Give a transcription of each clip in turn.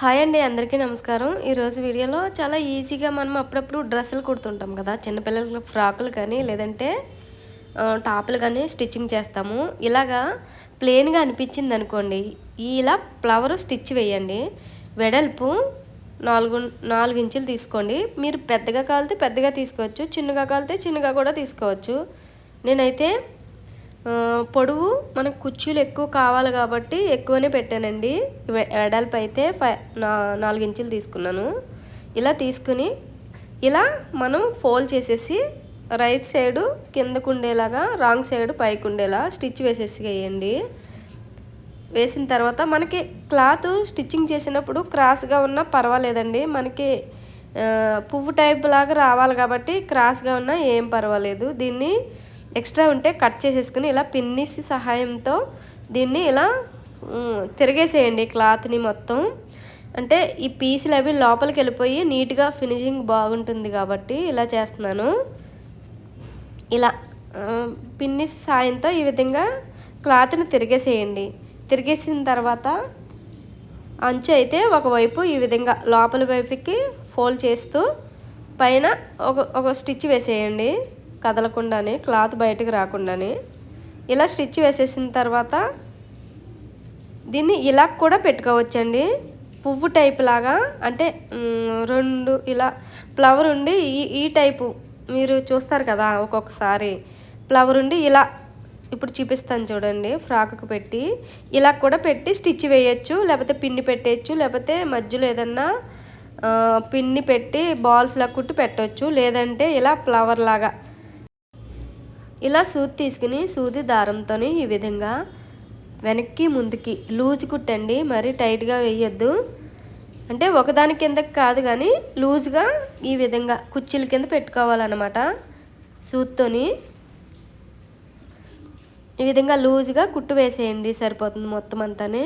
Hi అండి అందరికీ నమస్కారం. ఈరోజు వీడియోలో చాలా ఈజీగా మనం అప్పుడప్పుడు డ్రెస్సులు కుడుతుంటాం కదా చిన్నపిల్లలకి ఫ్రాకులు కానీ లేదంటే టాపులు కానీ స్టిచ్చింగ్ చేస్తాము. ఇలాగా ప్లెయిన్గా అనిపించింది అనుకోండి ఇలా ఫ్లవర్ స్టిచ్ వేయండి. వెడల్పు నాలుగు నాలుగు ఇంచులు తీసుకోండి. మీరు పెద్దగా కాలితే పెద్దగా తీసుకోవచ్చు చిన్నగా కాలితే చిన్నగా కూడా తీసుకోవచ్చు. నేనైతే పొడవు మనకు కుర్చీలు ఎక్కువ కావాలి కాబట్టి ఎక్కువనే పెట్టానండి. ఎడల్పు అయితే ఫై నాలుగు ఇంచులు తీసుకున్నాను. ఇలా తీసుకుని ఇలా మనం ఫోల్డ్ చేసేసి రైట్ సైడు కిందకు ఉండేలాగా రాంగ్ సైడ్ పైకి ఉండేలా స్టిచ్ వేసేసి వేయండి. వేసిన తర్వాత మనకి క్లాత్ స్టిచ్చింగ్ చేసినప్పుడు క్రాస్గా ఉన్నా పర్వాలేదండి. మనకి పువ్వు టైప్ లాగా రావాలి కాబట్టి క్రాస్గా ఉన్నా ఏం పర్వాలేదు. దీన్ని ఎక్స్ట్రా ఉంటే కట్ చేసేసుకుని ఇలా పిన్నిస్ సహాయంతో దీన్ని ఇలా తిరిగేసేయండి క్లాత్ని మొత్తం. అంటే ఈ పీసులు అవి లోపలికి వెళ్ళిపోయి నీట్గా ఫినిషింగ్ బాగుంటుంది కాబట్టి ఇలా చేస్తున్నాను. ఇలా పిన్నిస్ సాయంతో ఈ విధంగా క్లాత్ని తిరిగేసేయండి. తిరిగేసిన తర్వాత అంచు అయితే ఒకవైపు ఈ విధంగా లోపల వైపుకి ఫోల్డ్ చేస్తూ పైన ఒక ఒక స్టిచ్ వేసేయండి. కదలకుండానే క్లాత్ బయటకు రాకుండానే ఇలా స్టిచ్ వేసేసిన తర్వాత దీన్ని ఇలా కూడా పెట్టుకోవచ్చండి. పువ్వు టైప్ లాగా అంటే రెండు ఇలా ఫ్లవర్ ఉండి ఈ ఈ టైపు మీరు చూస్తారు కదా ఒక్కొక్కసారి. ఫ్లవర్ ఉండి ఇలా ఇప్పుడు చూపిస్తాను చూడండి ఫ్రాక్కు పెట్టి. ఇలా కూడా పెట్టి స్టిచ్ వేయచ్చు లేకపోతే పిన్ని పెట్టేయచ్చు లేకపోతే మధ్యలో ఏదన్నా పిన్ని పెట్టి బాల్స్లా కుట్టి పెట్టవచ్చు లేదంటే ఇలా ఫ్లవర్ లాగా ఇలా సూది తీసుకుని సూది దారంతో ఈ విధంగా వెనక్కి ముందుకి లూజ్ కుట్టండి మరీ టైట్గా వేయొద్దు. అంటే ఒకదాని కిందకి కాదు కానీ లూజ్గా ఈ విధంగా కుర్చీల కింద పెట్టుకోవాలన్నమాట సూత్తోని ఈ విధంగా లూజ్గా కుట్టు వేసేయండి సరిపోతుంది మొత్తం అంతానే.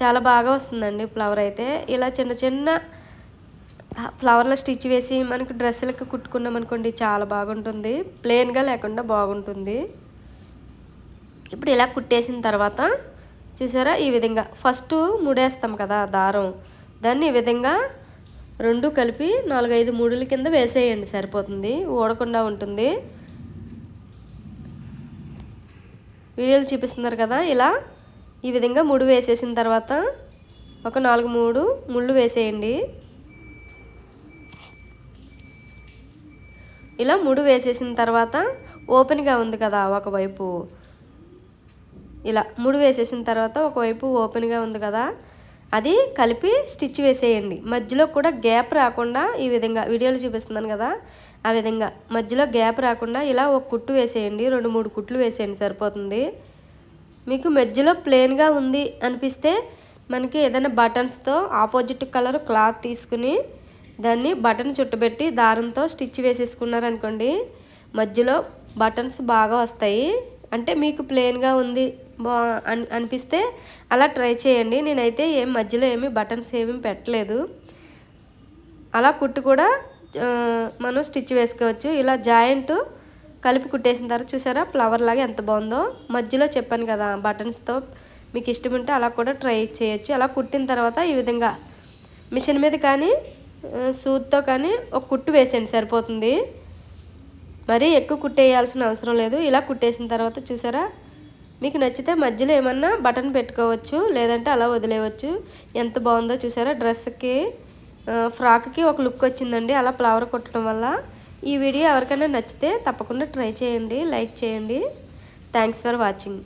చాలా బాగా వస్తుందండి ఫ్లవర్ అయితే. ఇలా చిన్న చిన్న ఫ్లవర్లో స్టిచ్ వేసి మనకు డ్రెస్సులకు కుట్టుకున్నాం అనుకోండి చాలా బాగుంటుంది. ప్లెయిన్గా లేకుండా బాగుంటుంది. ఇప్పుడు ఇలా కుట్టేసిన తర్వాత చూసారా ఈ విధంగా ఫస్ట్ ముడేస్తాం కదా దారం. దాన్ని ఈ విధంగా రెండు కలిపి నాలుగైదు మూడుల కింద వేసేయండి సరిపోతుంది. ఊడకుండా ఉంటుంది. వీడియోలు చూపిస్తున్నారు కదా ఇలా ఈ విధంగా మూడు వేసేసిన తర్వాత ఒక నాలుగు మూడు ముళ్ళు వేసేయండి. ఇలా ముడి వేసేసిన తర్వాత ఓపెన్గా ఉంది కదా ఒకవైపు. ఇలా ముడి వేసేసిన తర్వాత ఒకవైపు ఓపెన్గా ఉంది కదా. అది కలిపి స్టిచ్ వేసేయండి. మధ్యలో కూడా గ్యాప్ రాకుండా ఈ విధంగా వీడియోలు చూపిస్తున్నాను కదా. ఆ విధంగా మధ్యలో గ్యాప్ రాకుండా ఇలా ఒక కుట్టు వేసేయండి. రెండు మూడు కుట్లు వేసేయండి సరిపోతుంది. మీకు మధ్యలో ప్లెయిన్గా ఉంది అనిపిస్తే మనకి ఏదైనా బటన్స్తో ఆపోజిట్ కలర్ క్లాత్ తీసుకుని దాన్ని బటన్ చుట్టుపెట్టి దారంతో స్టిచ్ వేసేసుకున్నారనుకోండి మధ్యలో బటన్స్ బాగా వస్తాయి. అంటే మీకు ప్లెయిన్గా ఉంది బా అనిపిస్తే అలా ట్రై చేయండి. నేనైతే ఏం మధ్యలో ఏమి బటన్స్ ఏమీ పెట్టలేదు. అలా కుట్టు కూడా మనం స్టిచ్ వేసుకోవచ్చు. ఇలా జాయింట్ కలిపి కుట్టేసిన తర్వాత చూసారా ఫ్లవర్ లాగా ఎంత బాగుందో. మధ్యలో చెప్పాను కదా బటన్స్తో మీకు ఇష్టం ఉంటే అలా కూడా ట్రై చేయొచ్చు. అలా కుట్టిన తర్వాత ఈ విధంగా మిషన్ మీద కానీ సూత్తో కానీ ఒక కుట్టు వేసేయండి సరిపోతుంది. మరీ ఎక్కువ కుట్టేయాల్సిన అవసరం లేదు. ఇలా కుట్టేసిన తర్వాత చూసారా? మీకు నచ్చితే మధ్యలో ఏమన్నా బటన్ పెట్టుకోవచ్చు లేదంటే అలా వదిలేయవచ్చు. ఎంత బాగుందో చూసారా? డ్రెస్కి ఫ్రాక్కి ఒక లుక్ వచ్చిందండి. అలా ఫ్లవర్ కుట్టడం వల్ల. ఈ వీడియో ఎవరికైనా నచ్చితే తప్పకుండా ట్రై చేయండి లైక్ చేయండి. Thanks for watching.